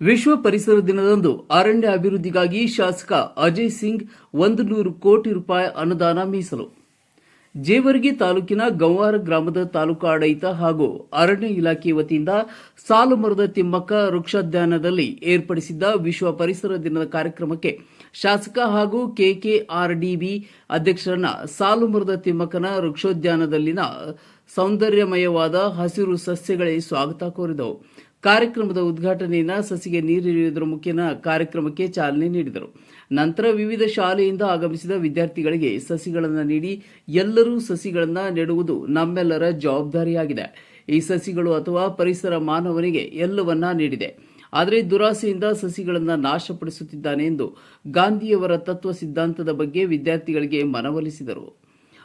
ವಿಶ್ವ ಪರಿಸರ ದಿನದಂದು ಅರಣ್ಯ ಅಭಿವೃದ್ಧಿಗಾಗಿ ಶಾಸಕ ಅಜಯ್ ಸಿಂಗ್ ಒಂದು ನೂರು ಕೋಟಿ ರೂಪಾಯಿ ಅನುದಾನ ಮೀಸಲು. ಜೇವರ್ಗಿ ತಾಲೂಕಿನ ಗಂವಾರ ಗ್ರಾಮದ ತಾಲೂಕು ಆಡಳಿತ ಹಾಗೂ ಅರಣ್ಯ ಇಲಾಖೆ ವತಿಯಿಂದ ಸಾಲು ಮರದ ತಿಮ್ಮಕ್ಕ ವೃಕ್ಷೋದ್ಯಾನದಲ್ಲಿ ಏರ್ಪಡಿಸಿದ್ದ ವಿಶ್ವ ಪರಿಸರ ದಿನದ ಕಾರ್ಯಕ್ರಮಕ್ಕೆ ಶಾಸಕ ಹಾಗೂ ಕೆಕೆಆರ್ಡಿಬಿ ಅಧ್ಯಕ್ಷರನ್ನ ಸಾಲು ಮರದ ತಿಮ್ಮಕ್ಕನ ವೃಕ್ಷೋದ್ಯಾನದಲ್ಲಿನ ಸೌಂದರ್ಯಮಯವಾದ ಹಸಿರು ಸಸ್ಯಗಳೇ ಸ್ವಾಗತ ಕೋರಿದವು. ಕಾರ್ಯಕ್ರಮದ ಉದ್ಘಾಟನೆಯನ್ನು ಸಸಿಗೆ ನೀರಿಳಿಯುವುದರ ಮುಖೇನ ಕಾರ್ಯಕ್ರಮಕ್ಕೆ ಚಾಲನೆ ನೀಡಿದರು. ನಂತರ ವಿವಿಧ ಶಾಲೆಯಿಂದ ಆಗಮಿಸಿದ ವಿದ್ಯಾರ್ಥಿಗಳಿಗೆ ಸಸಿಗಳನ್ನು ನೀಡಿ ಎಲ್ಲರೂ ಸಸಿಗಳನ್ನು ನೆಡುವುದು ನಮ್ಮೆಲ್ಲರ ಜವಾಬ್ದಾರಿಯಾಗಿದೆ. ಈ ಸಸಿಗಳು ಅಥವಾ ಪರಿಸರ ಮಾನವನಿಗೆ ಎಲ್ಲವನ್ನ ನೀಡಿದೆ. ಆದರೆ ದುರಾಸೆಯಿಂದ ಸಸಿಗಳನ್ನು ನಾಶಪಡಿಸುತ್ತಿದ್ದಾನೆ ಎಂದು ಗಾಂಧಿಯವರ ತತ್ವ ಸಿದ್ಧಾಂತದ ಬಗ್ಗೆ ವಿದ್ಯಾರ್ಥಿಗಳಿಗೆ ಮನವೊಲಿಸಿದರು.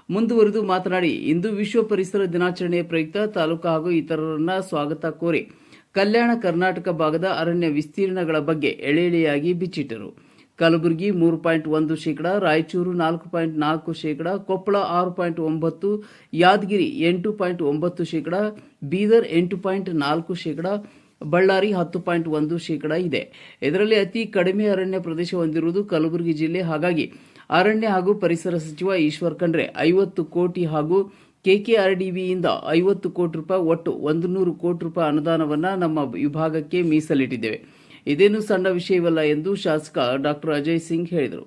ಮುಂದುವರೆದು ಮಾತನಾಡಿ, ಇಂದು ವಿಶ್ವ ಪರಿಸರ ದಿನಾಚರಣೆಯ ಪ್ರಯುಕ್ತ ತಾಲೂಕು ಹಾಗೂ ಇತರರನ್ನ ಸ್ವಾಗತ ಕೋರಿ ಕಲ್ಯಾಣ ಕರ್ನಾಟಕ ಭಾಗದ ಅರಣ್ಯ ವಿಸ್ತೀರ್ಣಗಳ ಬಗ್ಗೆ ಎಳೆ ಎಳೆಯಾಗಿ ಬಿಚ್ಚಿಟ್ಟರು. ಕಲಬುರಗಿ ಮೂರು ಪಾಯಿಂಟ್ ಒಂದು ಶೇಕಡ, ರಾಯಚೂರು ನಾಲ್ಕು ಪಾಯಿಂಟ್ ನಾಲ್ಕು ಶೇಕಡ, ಕೊಪ್ಪಳ ಆರು ಪಾಯಿಂಟ್ ಒಂಬತ್ತು, ಯಾದಗಿರಿ ಎಂಟು ಪಾಯಿಂಟ್ ಒಂಬತ್ತು ಶೇಕಡ, ಬೀದರ್ ಎಂಟು ಪಾಯಿಂಟ್ ನಾಲ್ಕು ಶೇಕಡ, ಬಳ್ಳಾರಿ ಹತ್ತು ಪಾಯಿಂಟ್ ಒಂದು ಶೇಕಡ ಇದೆ. ಇದರಲ್ಲಿ ಅತಿ ಕಡಿಮೆ ಅರಣ್ಯ ಪ್ರದೇಶ ಹೊಂದಿರುವುದು ಕಲಬುರಗಿ ಜಿಲ್ಲೆ. ಹಾಗಾಗಿ ಅರಣ್ಯ ಹಾಗೂ ಪರಿಸರ ಸಚಿವ ಈಶ್ವರ್ ಖಂಡ್ರೆ ಐವತ್ತು ಕೋಟಿ ಹಾಗೂ ಕೆಕೆಆರ್ಡಿಬಿಯಿಂದ ಐವತ್ತು ಕೋಟಿ ರೂಪಾಯಿ ಒಟ್ಟು ಒಂದು ನೂರು ಕೋಟಿ ರೂಪಾಯಿ ಅನುದಾನವನ್ನು ನಮ್ಮ ವಿಭಾಗಕ್ಕೆ ಮೀಸಲಿಟ್ಟಿದ್ದೇವೆ. ಇದೇನು ಸಣ್ಣ ವಿಷಯವಲ್ಲ ಎಂದು ಶಾಸಕ ಡಾಕ್ಟರ್ ಅಜಯ್ ಸಿಂಗ್ ಹೇಳಿದರು.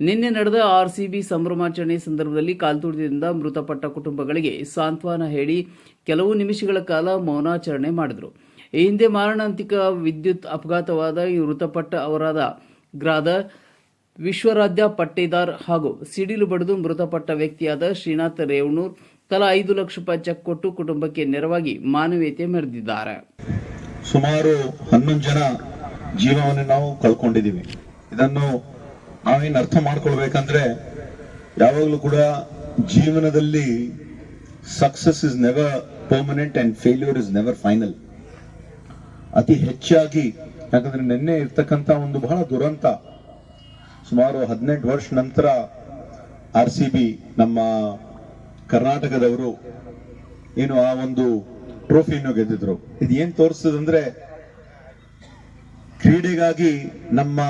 ನಿನ್ನೆ ನಡೆದ ಆರ್ಸಿಬಿ ಸಂಭ್ರಮಾಚರಣೆ ಸಂದರ್ಭದಲ್ಲಿ ಕಾಲ್ತುಡಿದಿಂದ ಮೃತಪಟ್ಟ ಕುಟುಂಬಗಳಿಗೆ ಸಾಂತ್ವನ ಹೇಳಿ ಕೆಲವು ನಿಮಿಷಗಳ ಕಾಲ ಮೌನಾಚರಣೆ ಮಾಡಿದರು. ಈ ಹಿಂದೆ ಮಾರಣಾಂತಿಕ ವಿದ್ಯುತ್ ಅಪಘಾತವಾದ ಮೃತಪಟ್ಟ ಅವರಾದ ಗ್ರಾದ ವಿಶ್ವರಾಧ್ಯ ಪಟ್ಟೇದಾರ್ ಹಾಗೂ ಸಿಡಿಲು ಬಡಿದು ಮೃತಪಟ್ಟ ವ್ಯಕ್ತಿಯಾದ ಶ್ರೀನಾಥ್ ರೇವಣೂರ್ ತಲಾ ಐದು ಲಕ್ಷ ರೂಪಾಯಿ ಚೆಕ್ ಕೊಟ್ಟು ಕುಟುಂಬಕ್ಕೆ ನೆರವಾಗಿ ಮಾನವೀಯತೆ ಮೆರೆದಿದ್ದಾರೆ. ಸುಮಾರು ಹನ್ನೊಂದು ಜನ ಜೀವವನ್ನು ನಾವು ಕಳ್ಕೊಂಡಿದ್ದೀವಿ. ಇದನ್ನು ನಾವೇನು ಅರ್ಥ ಮಾಡ್ಕೊಳ್ಬೇಕಂದ್ರೆ ಯಾವಾಗಲೂ ಕೂಡ ಜೀವನದಲ್ಲಿ success is never permanent and failure is never final ಅತಿ ಹೆಚ್ಚಾಗಿ, ಯಾಕಂದ್ರೆ ನಿನ್ನೆ ಇರ್ತಕ್ಕಂಥ ಒಂದು ಬಹಳ ದುರಂತ. ಸುಮಾರು ಹದಿನೆಂಟು ವರ್ಷ ನಂತರ ಆರ್ ಸಿ ಬಿ ನಮ್ಮ ಕರ್ನಾಟಕದವರು ಏನು ಆ ಒಂದು ಟ್ರೋಫಿಯನ್ನು ಗೆದ್ದಿದ್ರು. ಇದು ಏನ್ ತೋರಿಸ್ತದಂದ್ರೆ ಕ್ರೀಡೆಗಾಗಿ ನಮ್ಮ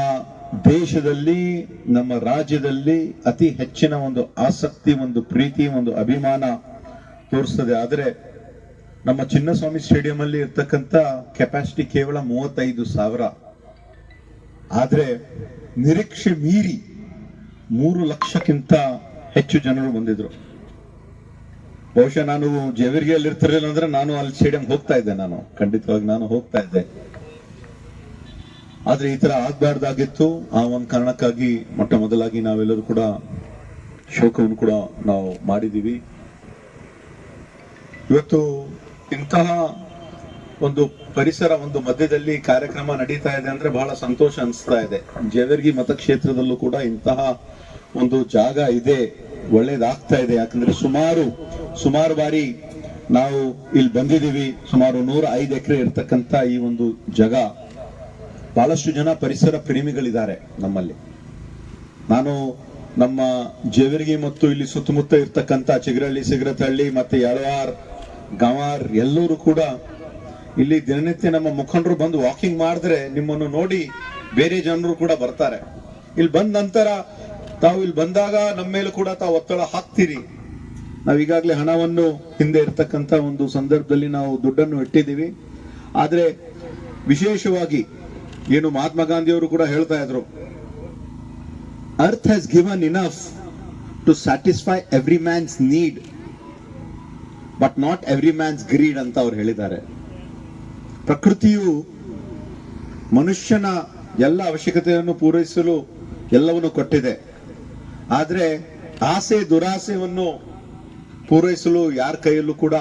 ದೇಶದಲ್ಲಿ, ನಮ್ಮ ರಾಜ್ಯದಲ್ಲಿ ಅತಿ ಹೆಚ್ಚಿನ ಒಂದು ಆಸಕ್ತಿ, ಒಂದು ಪ್ರೀತಿ, ಒಂದು ಅಭಿಮಾನ ತೋರಿಸ್ತದೆ. ಆದರೆ ನಮ್ಮ ಚಿನ್ನಸ್ವಾಮಿ ಸ್ಟೇಡಿಯಂ ಅಲ್ಲಿ ಇರ್ತಕ್ಕಂಥ ಕೆಪಾಸಿಟಿ ಕೇವಲ ಮೂವತ್ತೈದು ಸಾವಿರ. ಆದ್ರೆ ನಿರೀಕ್ಷೆ ಮೀರಿ ಮೂರು ಲಕ್ಷಕ್ಕಿಂತ ಹೆಚ್ಚು ಜನರು ಬಂದಿದ್ರು. ಬಹುಶಃ ನಾನು ಜೇವರ್ಗಿಯಲ್ಲಿ ಇರ್ತಿರ್ಲಿಲ್ಲ ಅಂದ್ರೆ ನಾನು ಅಲ್ಲಿ ಸ್ಟೇಡಿಯಂ ಹೋಗ್ತಾ ಇದ್ದೆ ನಾನು. ಖಂಡಿತವಾಗಿ ನಾನು ಹೋಗ್ತಾ ಇದ್ದೆ. ಆದ್ರೆ ಈ ತರ ಆಗ್ಬಾರ್ದಾಗಿತ್ತು. ಆ ಒಂದು ಕಾರಣಕ್ಕಾಗಿ ಮೊಟ್ಟ ಮೊದಲಾಗಿ ನಾವೆಲ್ಲರೂ ಕೂಡ ಶೋಕವನ್ನು ಕೂಡ ನಾವು ಮಾಡಿದೀವಿ. ಇವತ್ತು ಇಂತಹ ಒಂದು ಪರಿಸರ ಒಂದು ಮಧ್ಯದಲ್ಲಿ ಕಾರ್ಯಕ್ರಮ ನಡೀತಾ ಇದೆ ಅಂದ್ರೆ ಬಹಳ ಸಂತೋಷ ಅನಿಸ್ತಾ ಇದೆ. ಜೇವರ್ಗಿ ಮತಕ್ಷೇತ್ರದಲ್ಲೂ ಕೂಡ ಇಂತಹ ಒಂದು ಜಾಗ ಇದೆ, ಒಳ್ಳೇದಾಗ್ತಾ ಇದೆ. ಯಾಕಂದ್ರೆ ಸುಮಾರು ಸುಮಾರು ಬಾರಿ ನಾವು ಇಲ್ಲಿ ಬಂದಿದ್ದೀವಿ. ಸುಮಾರು ನೂರ ಐದು ಎಕರೆ ಇರ್ತಕ್ಕಂಥ ಈ ಒಂದು ಜಾಗ. ಬಹಳಷ್ಟು ಜನ ಪರಿಸರ ಪ್ರೇಮಿಗಳಿದ್ದಾರೆ ನಮ್ಮಲ್ಲಿ. ನಾನು ನಮ್ಮ ಜೇವರ್ಗಿ ಮತ್ತು ಇಲ್ಲಿ ಸುತ್ತಮುತ್ತ ಇರ್ತಕ್ಕಂಥ ಚಿಗರಳ್ಳಿ ಸಿಗರತಹಳ್ಳಿ ಮತ್ತೆ ಯಳವಾರ್, ಗವಾರ್ ಎಲ್ಲರೂ ಕೂಡ ಇಲ್ಲಿ ದಿನನಿತ್ಯ ನಮ್ಮ ಮುಖಂಡರು ಬಂದು ವಾಕಿಂಗ್ ಮಾಡಿದ್ರೆ ನಿಮ್ಮನ್ನು ನೋಡಿ ಬೇರೆ ಜನರು ಕೂಡ ಬರ್ತಾರೆ. ಇಲ್ಲಿ ಬಂದ ನಂತರ ತಾವು ಇಲ್ಲಿ ಬಂದಾಗ ನಮ್ಮ ಮೇಲೆ ಕೂಡ ತಾವು ಒತ್ತಡ ಹಾಕ್ತೀರಿ. ನಾವು ಈಗಾಗಲೇ ಹಣವನ್ನು ಹಿಂದೆ ಇರ್ತಕ್ಕಂಥ ಒಂದು ಸಂದರ್ಭದಲ್ಲಿ ನಾವು ದುಡ್ಡನ್ನು ಇಟ್ಟಿದ್ದೀವಿ. ಆದರೆ ವಿಶೇಷವಾಗಿ ಏನು ಮಹಾತ್ಮ ಗಾಂಧಿಯವರು ಕೂಡ ಹೇಳ್ತಾ ಇದ್ರು earth has given enough to satisfy every man's need but not every man's greed ಅಂತ ಅವ್ರು ಹೇಳಿದ್ದಾರೆ. ಪ್ರಕೃತಿಯು ಮನುಷ್ಯನ ಎಲ್ಲ ಅವಶ್ಯಕತೆಯನ್ನು ಪೂರೈಸಲು ಎಲ್ಲವನ್ನು ಕೊಟ್ಟಿದೆ. ಆದ್ರೆ ಆಸೆ ದುರಾಸೆಯನ್ನು ಪೂರೈಸಲು ಯಾರ ಕೈಯಲ್ಲೂ ಕೂಡ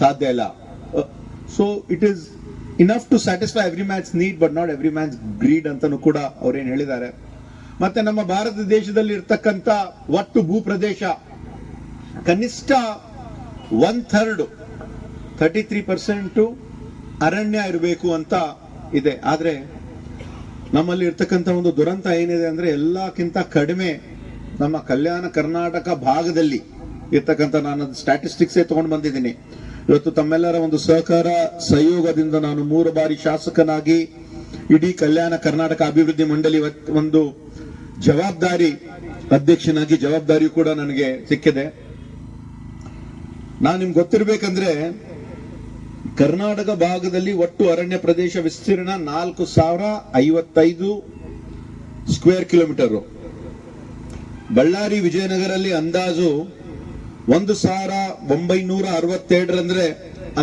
ಸಾಧ್ಯ ಇಲ್ಲ. So it is enough to satisfy every man's need but not every man's greed ಅಂತಲೂ ಕೂಡ ಅವರೇನು ಹೇಳಿದ್ದಾರೆ. ಮತ್ತೆ ನಮ್ಮ ಭಾರತ ದೇಶದಲ್ಲಿ ಇರ್ತಕ್ಕಂಥ ಒಟ್ಟು ಭೂ ಪ್ರದೇಶ ಕನಿಷ್ಠ one third thirty three percent ಅರಣ್ಯ ಇರಬೇಕು ಅಂತ ಇದೆ. ಆದರೆ ನಮ್ಮಲ್ಲಿ ಇರ್ತಕ್ಕಂಥ ಒಂದು ದುರಂತ ಏನಿದೆ ಅಂದ್ರೆ ಎಲ್ಲಕ್ಕಿಂತ ಕಡಿಮೆ ನಮ್ಮ ಕಲ್ಯಾಣ ಕರ್ನಾಟಕ ಭಾಗದಲ್ಲಿ ಇರ್ತಕ್ಕಂಥ ನಾನು ಸ್ಟ್ಯಾಟಿಸ್ಟಿಕ್ಸೇ ತಗೊಂಡು ಬಂದಿದ್ದೀನಿ. ಇವತ್ತು ತಮ್ಮೆಲ್ಲರ ಒಂದು ಸಹಕಾರ ಸಹಯೋಗದಿಂದ ನಾನು ಮೂರು ಬಾರಿ ಶಾಸಕನಾಗಿ ಇಡೀ ಕಲ್ಯಾಣ ಕರ್ನಾಟಕ ಅಭಿವೃದ್ಧಿ ಮಂಡಳಿ ಒಂದು ಜವಾಬ್ದಾರಿ ಅಧ್ಯಕ್ಷನಾಗಿ ಜವಾಬ್ದಾರಿ ಕೂಡ ನನಗೆ ಸಿಕ್ಕಿದೆ. ನಾನು ನಿಮ್ಗೆ ಗೊತ್ತಿರ್ಬೇಕಂದ್ರೆ ಕರ್ನಾಟಕ ಭಾಗದಲ್ಲಿ ಒಟ್ಟು ಅರಣ್ಯ ಪ್ರದೇಶ ವಿಸ್ತೀರ್ಣ ನಾಲ್ಕು ಸಾವಿರ ಐವತ್ತೈದು ಸ್ಕ್ವೇರ್ ಕಿಲೋಮೀಟರ್ ಬಳ್ಳಾರಿ ವಿಜಯನಗರಲ್ಲಿ ಅಂದಾಜು ಒಂದು ಸಾವಿರ ಒಂಬೈನೂರ ಅರವತ್ತೆರಡರಂದ್ರೆ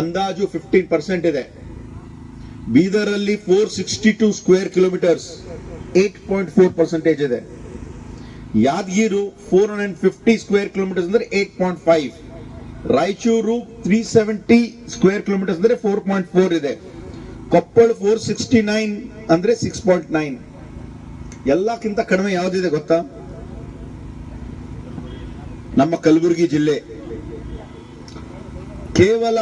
ಅಂದಾಜು ಫಿಫ್ಟೀನ್ ಪರ್ಸೆಂಟ್ ಇದೆ. ಬೀದರಲ್ಲಿ four sixty two square kilometres eight point four percentage ಇದೆ Yadgir four hundred fifty square kilometres ಅಂದ್ರೆ eight point five Raichur three seventy square kilometres ಅಂದ್ರೆ ಫೋರ್ ಪಾಯಿಂಟ್ ಫೋರ್ ಇದೆ. ಕೊಪ್ಪಳ ಫೋರ್ ಸಿಕ್ಸ್ಟಿ ನೈನ್ ಅಂದ್ರೆ six point nine ಎಲ್ಲಕ್ಕಿಂತ ಕಡಿಮೆ ಯಾವ್ದಿದೆ ಗೊತ್ತಾ? ನಮ್ಮ ಕಲಬುರಗಿ ಜಿಲ್ಲೆ. ಕೇವಲ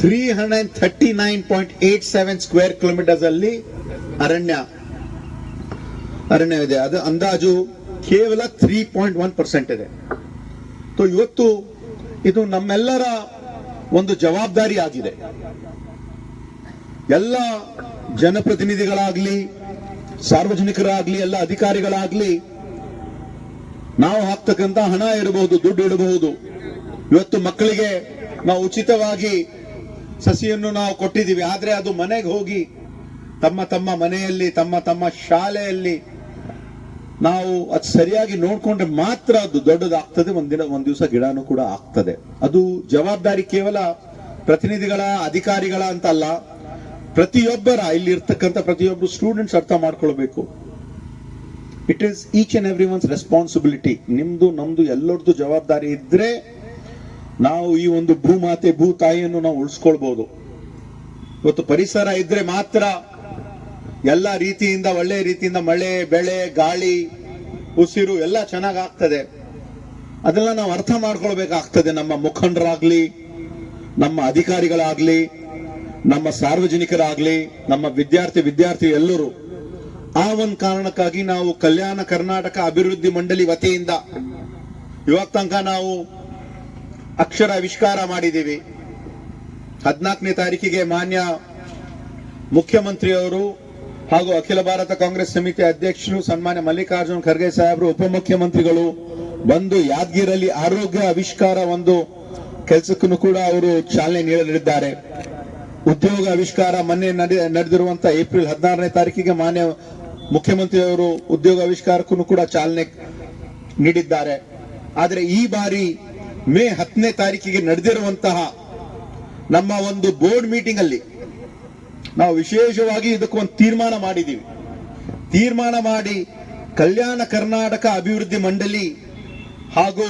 three hundred thirty nine point eight seven square kilometres ಅಲ್ಲಿ ಅರಣ್ಯ ಅರಣ್ಯ ಇದೆ ಅದು ಅಂದಾಜು ಕೇವಲ ತ್ರೀ ಪಾಯಿಂಟ್ ಒನ್ ಪರ್ಸೆಂಟ್ ಇದೆ. ಇವತ್ತು ಇದು ನಮ್ಮೆಲ್ಲರ ಒಂದು ಜವಾಬ್ದಾರಿ ಆಗಿದೆ. ಎಲ್ಲ ಜನಪ್ರತಿನಿಧಿಗಳಾಗ್ಲಿ, ಸಾರ್ವಜನಿಕರಾಗ್ಲಿ, ಎಲ್ಲ ಅಧಿಕಾರಿಗಳಾಗ್ಲಿ ನಾವು ಹಾಕ್ತಕ್ಕಂತ ಹಣ ಇರಬಹುದು ದುಡ್ಡು ಇಡಬಹುದು. ಇವತ್ತು ಮಕ್ಕಳಿಗೆ ನಾವು ಉಚಿತವಾಗಿ ಸಸಿಯನ್ನು ನಾವು ಕೊಟ್ಟಿದ್ದೀವಿ. ಆದರೆ ಅದು ಮನೆಗೆ ಹೋಗಿ ತಮ್ಮ ತಮ್ಮ ಮನೆಯಲ್ಲಿ, ತಮ್ಮ ತಮ್ಮ ಶಾಲೆಯಲ್ಲಿ ನಾವು ಅದು ಸರಿಯಾಗಿ ನೋಡ್ಕೊಂಡ್ರೆ ಮಾತ್ರ ಅದು ದೊಡ್ಡದಾಗ್ತದೆ. ಒಂದಿನ, ಒಂದು ದಿವಸ ಗಿಡನೂ ಕೂಡ ಆಗ್ತದೆ. ಅದು ಜವಾಬ್ದಾರಿ ಕೇವಲ ಪ್ರತಿನಿಧಿಗಳ, ಅಧಿಕಾರಿಗಳ ಅಂತ ಅಲ್ಲ ಪ್ರತಿಯೊಬ್ಬರ ಇಲ್ಲಿ ಇರ್ತಕ್ಕಂಥ ಪ್ರತಿಯೊಬ್ಬರು ಸ್ಟೂಡೆಂಟ್ಸ್ ಅರ್ಥ ಮಾಡ್ಕೊಳ್ಬೇಕು. It is each and every one's responsibility ನಿಮ್ದು, ನಮ್ದು, ಎಲ್ಲರದ್ದು ಜವಾಬ್ದಾರಿ ಇದ್ರೆ ನಾವು ಈ ಒಂದು ಭೂಮಾತೆ ಭೂ ತಾಯಿಯನ್ನು ನಾವು ಉಳಿಸ್ಕೊಳ್ಬಹುದು ಇವತ್ತು ಪರಿಸರ ಇದ್ರೆ ಮಾತ್ರ ಎಲ್ಲ ರೀತಿಯಿಂದ, ಒಳ್ಳೆ ರೀತಿಯಿಂದ ಮಳೆ, ಬೆಳೆ, ಗಾಳಿ, ಉಸಿರು ಎಲ್ಲ ಚೆನ್ನಾಗ್ ಆಗ್ತದೆ ಅದೆಲ್ಲ ನಾವು ಅರ್ಥ ಮಾಡ್ಕೊಳ್ಬೇಕಾಗ್ತದೆ. ನಮ್ಮ ಮುಖಂಡರಾಗ್ಲಿ, ನಮ್ಮ ಅಧಿಕಾರಿಗಳಾಗ್ಲಿ, ನಮ್ಮ ಸಾರ್ವಜನಿಕರಾಗ್ಲಿ, ನಮ್ಮ ವಿದ್ಯಾರ್ಥಿ ವಿದ್ಯಾರ್ಥಿ ಎಲ್ಲರೂ ಆ ಒಂದು ಕಾರಣಕ್ಕಾಗಿ ನಾವು ಕಲ್ಯಾಣ ಕರ್ನಾಟಕ ಅಭಿವೃದ್ಧಿ ಮಂಡಳಿ ವತಿಯಿಂದ ಇವಾಗ ತನಕ ನಾವು ಅಕ್ಷರ ಆವಿಷ್ಕಾರ ಮಾಡಿದ್ದೀವಿ. ಹದಿನಾಲ್ಕನೇ ತಾರೀಕಿಗೆ ಮಾನ್ಯ ಮುಖ್ಯಮಂತ್ರಿಯವರು ಹಾಗೂ ಅಖಿಲ ಭಾರತ ಕಾಂಗ್ರೆಸ್ ಸಮಿತಿ ಅಧ್ಯಕ್ಷರು ಸನ್ಮಾನ್ಯ ಮಲ್ಲಿಕಾರ್ಜುನ್ ಖರ್ಗೆ ಸಾಹೇಬರು, ಉಪಮುಖ್ಯಮಂತ್ರಿಗಳು ಬಂದು ಯಾದಗಿರಲ್ಲಿ ಆರೋಗ್ಯ ಆವಿಷ್ಕಾರ ಒಂದು ಕೆಲಸಕ್ಕೂ ಕೂಡ ಅವರು ಚಾಲನೆ ನೀಡಲಿದ್ದಾರೆ. ಉದ್ಯೋಗ ಆವಿಷ್ಕಾರ ಮೊನ್ನೆ ನಡೆ- ನಡೆದಿರುವಂತಹ ಏಪ್ರಿಲ್ ಹದಿನಾರನೇ ತಾರೀಕಿಗೆ ಮಾನ್ಯ ಮುಖ್ಯಮಂತ್ರಿಯವರು ಉದ್ಯೋಗ ಆವಿಷ್ಕಾರಕ್ಕೂ ಕೂಡ ಚಾಲನೆ ನೀಡಿದ್ದಾರೆ. ಆದರೆ ಈ ಬಾರಿ ಮೇ ಹತ್ತನೇ ತಾರೀಕಿಗೆ ನಡೆದಿರುವಂತಹ ನಮ್ಮ ಒಂದು ಬೋರ್ಡ್ ಮೀಟಿಂಗ್ ಅಲ್ಲಿ ನಾವು ವಿಶೇಷವಾಗಿ ಇದಕ್ಕೊಂದು ತೀರ್ಮಾನ ಮಾಡಿದ್ದೀವಿ. ತೀರ್ಮಾನ ಮಾಡಿ ಕಲ್ಯಾಣ ಕರ್ನಾಟಕ ಅಭಿವೃದ್ಧಿ ಮಂಡಳಿ ಹಾಗೂ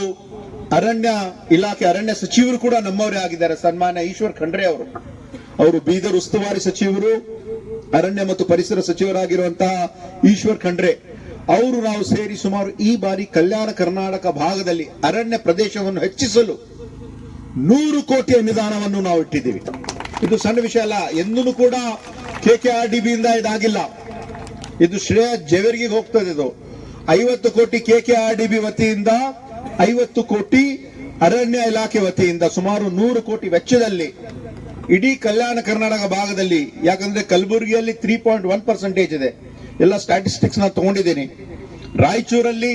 ಅರಣ್ಯ ಇಲಾಖೆ ಅರಣ್ಯ ಸಚಿವರು ಕೂಡ ನಮ್ಮವರೇ ಆಗಿದ್ದಾರೆ. ಸನ್ಮಾನ್ಯ ಈಶ್ವರ್ ಖಂಡ್ರೆ ಅವರು. ಅವರು ಬೀದರ್ ಉಸ್ತುವಾರಿ ಸಚಿವರು ಅರಣ್ಯ ಮತ್ತು ಪರಿಸರ ಸಚಿವರಾಗಿರುವಂತಹ ಈಶ್ವರ್ ಖಂಡ್ರೆ, ಅವರು ನಾವು ಸೇರಿ ಸುಮಾರು ಈ ಬಾರಿ ಕಲ್ಯಾಣ ಕರ್ನಾಟಕ ಭಾಗದಲ್ಲಿ ಅರಣ್ಯ ಪ್ರದೇಶವನ್ನು ಹೆಚ್ಚಿಸಲು ನೂರು ಕೋಟಿ ಅನುದಾನವನ್ನು ನಾವು ಇಟ್ಟಿದ್ದೀವಿ. ಇದು ಸಣ್ಣ ವಿಷಯ ಅಲ್ಲ, ಎಂದೂ ಕೂಡ ಕೆ ಕೆ ಆರ್ ಡಿ ಬಿಯಿಂದ ಇದಾಗಿಲ್ಲ. ಇದು ಶ್ರೇಯ ಜೇವರ್ಗಿಗೆ ಹೋಗ್ತದೆ ಇದು ಐವತ್ತು ಕೋಟಿ K K R D B ವತಿಯಿಂದ, ಐವತ್ತು ಕೋಟಿ ಅರಣ್ಯ ಇಲಾಖೆ ವತಿಯಿಂದ ಸುಮಾರು ನೂರು ಕೋಟಿ ವೆಚ್ಚದಲ್ಲಿ ಇಡೀ ಕಲ್ಯಾಣ ಕರ್ನಾಟಕ ಭಾಗದಲ್ಲಿ, ಯಾಕಂದ್ರೆ ಕಲಬುರಗಿಯಲ್ಲಿ ತ್ರೀ ಪಾಯಿಂಟ್ ಒನ್ ಪರ್ಸೆಂಟೇಜ್ ಇದೆ. ಎಲ್ಲ ಸ್ಟ್ಯಾಟಿಸ್ಟಿಕ್ಸ್ ನಾನು ತಗೊಂಡಿದ್ದೀನಿ. ರಾಯಚೂರಲ್ಲಿ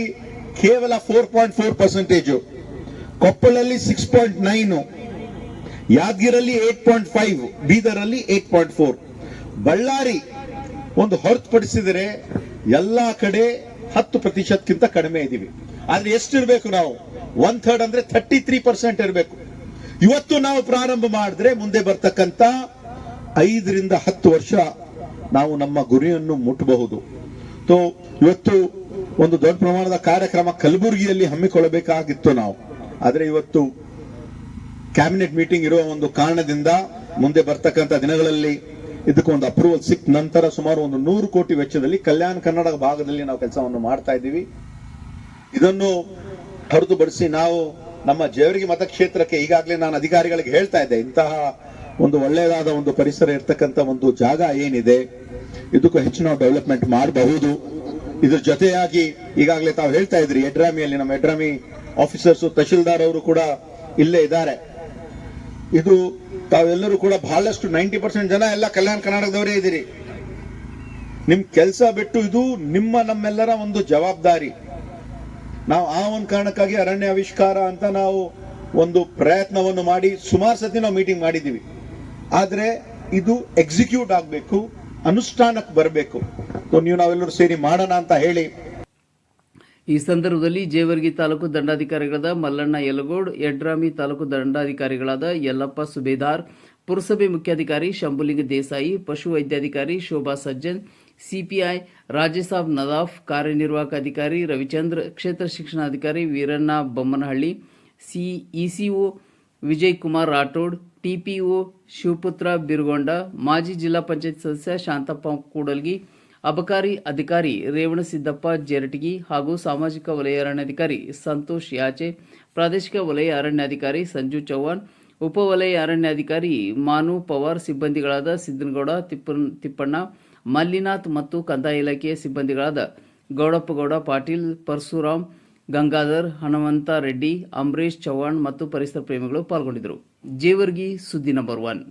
ಕೇವಲ ಫೋರ್ ಪಾಯಿಂಟ್ ಫೋರ್ ಪರ್ಸೆಂಟೇಜು ಕೊಪ್ಪಳಲ್ಲಿ ಸಿಕ್ಸ್ ಪಾಯಿಂಟ್ ನೈನು ಯಾದಗಿರಲ್ಲಿ ಏಟ್ ಪಾಯಿಂಟ್ ಫೈವ್ ಬೀದರಲ್ಲಿ ಏಟ್ ಪಾಯಿಂಟ್ ಫೋರ್ ಬಳ್ಳಾರಿ ಒಂದು ಹೊರತುಪಡಿಸಿದರೆ ಎಲ್ಲ ಕಡೆ ಹತ್ತು ಪ್ರತಿಶತಕ್ಕಿಂತ ಕಡಿಮೆ ಇದ್ದೀವಿ ಆದ್ರೆ ಎಷ್ಟಿರಬೇಕು ನಾವು? ಒನ್ ಥರ್ಡ್ ಅಂದ್ರೆ ಥರ್ಟಿ ತ್ರೀ ಪರ್ಸೆಂಟ್ ಇರಬೇಕು. ಇವತ್ತು ನಾವು ಪ್ರಾರಂಭ ಮಾಡಿದ್ರೆ ಮುಂದೆ ಬರ್ತಕ್ಕಂತ ಐದರಿಂದ ಹತ್ತು ವರ್ಷ ನಾವು ನಮ್ಮ ಗುರಿಯನ್ನು ಮುಟ್ಟಬಹುದು. ಸೊ ಇವತ್ತು ಒಂದು ದೊಡ್ಡ ಪ್ರಮಾಣದ ಕಾರ್ಯಕ್ರಮ ಕಲಬುರಗಿಯಲ್ಲಿ ಹಮ್ಮಿಕೊಳ್ಳಬೇಕಾಗಿತ್ತು ನಾವು. ಆದರೆ ಇವತ್ತು ಕ್ಯಾಬಿನೆಟ್ ಮೀಟಿಂಗ್ ಇರುವ ಒಂದು ಕಾರಣದಿಂದ ಮುಂದೆ ಬರ್ತಕ್ಕಂಥ ದಿನಗಳಲ್ಲಿ ಇದಕ್ಕೊಂದು ಅಪ್ರೂವಲ್ ಸಿಕ್ಕ ನಂತರ ಸುಮಾರು ಒಂದು ನೂರು ಕೋಟಿ ವೆಚ್ಚದಲ್ಲಿ ಕಲ್ಯಾಣ ಕನ್ನಡ ಭಾಗದಲ್ಲಿ ನಾವು ಕೆಲಸವನ್ನು ಮಾಡ್ತಾ ಇದ್ದೀವಿ. ಇದನ್ನು ಹೊರತುಪಡಿಸಿ ನಾವು ನಮ್ಮ ಜೇವರಿಗೆ ಮತಕ್ಷೇತ್ರಕ್ಕೆ ಈಗಾಗಲೇ ನಾನು ಅಧಿಕಾರಿಗಳಿಗೆ ಹೇಳ್ತಾ ಇದ್ದೆ, ಇಂತಹ ಒಂದು ಒಳ್ಳೆಯದಾದ ಒಂದು ಪರಿಸರ ಇರ್ತಕ್ಕಂಥ ಒಂದು ಜಾಗ ಏನಿದೆ, ಇದಕ್ಕೂ ಹೆಚ್ಚು ನಾವು ಡೆವಲಪ್ಮೆಂಟ್ ಮಾಡಬಹುದು. ಇದ್ರ ಜೊತೆಯಾಗಿ ಈಗಾಗಲೇ ತಾವು ಹೇಳ್ತಾ ಇದ್ರಿ, ಎಡ್ರಾಮಿಯಲ್ಲಿ ನಮ್ಮ ಎಡ್ರಾಮಿ ಆಫೀಸರ್ಸ್ ತಹಶೀಲ್ದಾರ್ ಅವರು ಕೂಡ ಇಲ್ಲೇ ಇದ್ದಾರೆ. ಇದು ತಾವೆಲ್ಲರೂ ಕೂಡ ಬಹಳಷ್ಟು ನೈಂಟಿ ಪರ್ಸೆಂಟ್ ಜನ ಎಲ್ಲ ಕಲ್ಯಾಣ ಕರ್ನಾಟಕದವರೇ ಇದ್ದೀರಿ. ನಿಮ್ ಕೆಲಸ ಬಿಟ್ಟು ಇದು ನಿಮ್ಮ ನಮ್ಮೆಲ್ಲರ ಒಂದು ಜವಾಬ್ದಾರಿ. ನಾವು ಆ ಒಂದು ಕಾರಣಕ್ಕಾಗಿ ಅರಣ್ಯ ಆವಿಷ್ಕಾರ ಅಂತ ನಾವು ಒಂದು ಪ್ರಯತ್ನವನ್ನು ಮಾಡಿ ಸುಮಾರು ಸತಿ ನಾವು ಮೀಟಿಂಗ್ ಮಾಡಿದ್ದೀವಿ. ಆದರೆ ಇದು ಎಕ್ಸಿಕ್ಯೂಟ್ ಆಗಬೇಕು, ಅನುಷ್ಠಾನಕ್ಕೆ ಬರಬೇಕು. ನೀವು ನಾವೆಲ್ಲರೂ ಸೇರಿ ಮಾಡೋಣ ಅಂತ ಹೇಳಿ. ಈ ಸಂದರ್ಭದಲ್ಲಿ ಜೇವರ್ಗಿ ತಾಲೂಕು ದಂಡಾಧಿಕಾರಿಗಳಾದ ಮಲ್ಲಣ್ಣ ಯಲಗೋಡ್, ಯಡ್ರಾಮಿ ತಾಲೂಕು ದಂಡಾಧಿಕಾರಿಗಳಾದ ಯಲ್ಲಪ್ಪ ಸುಬೇದಾರ್, ಪುರಸಭೆ ಮುಖ್ಯಾಧಿಕಾರಿ ಶಂಭುಲಿಂಗ ದೇಸಾಯಿ, ಪಶು ವೈದ್ಯಾಧಿಕಾರಿ ಶೋಭಾ ಸಜ್ಜನ್ ಸಿಪಿಐ ರಾಜೇಸಾಬ್ ನದಾಫ್ ಕಾರ್ಯನಿರ್ವಾಹಕ ಅಧಿಕಾರಿ, ರವಿಚಂದ್ರ ಕ್ಷೇತ್ರ ಶಿಕ್ಷಣಾಧಿಕಾರಿ Veeranna Bommanahalli, C, ECO Vijay Kumar Rathod, TPO Shivaputra Birugonda, ಮಾಜಿ ಜಿಲ್ಲಾ ಪಂಚಾಯತ್ ಸದಸ್ಯ ಶಾಂತಪ್ಪ ಕೂಡಲ್ಗಿ, ಅಬಕಾರಿ ಅಧಿಕಾರಿ ರೇವಣಸಿದ್ದಪ್ಪ ಜೇರಟಗಿ ಹಾಗೂ ಸಾಮಾಜಿಕ ವಲಯ ಅರಣ್ಯಾಧಿಕಾರಿ ಸಂತೋಷ್ ಯಾಚೆ, ಪ್ರಾದೇಶಿಕ ವಲಯ ಅರಣ್ಯಾಧಿಕಾರಿ ಸಂಜು ಚೌಹಾಣ್ ಉಪವಲಯ ಅರಣ್ಯಾಧಿಕಾರಿ ಮಾನು ಪವಾರ್ ಸಿಬ್ಬಂದಿಗಳಾದ ಸಿದ್ದನಗೌಡ ತಿಪ್ಪ ತಿಪ್ಪಣ್ಣ ಮಲ್ಲಿನಾಥ್ ಮತ್ತು ಕಂದಾಯ ಇಲಾಖೆಯ ಸಿಬ್ಬಂದಿಗಳಾದ ಗೌಡಪ್ಪಗೌಡ, ಪಾಟೀಲ್, ಪರಶುರಾಮ್, ಗಂಗಾಧರ್, ಹನುಮಂತ ರೆಡ್ಡಿ ಅಂಬರೀಶ್ ಚೌಹಾಣ್ ಮತ್ತು ಪರಿಸರ ಪ್ರೇಮಿಗಳು ಪಾಲ್ಗೊಂಡಿದ್ದರು. ಜೇವರ್ಗಿ ಸುದ್ದಿ ನಂಬರ್ ಒನ್.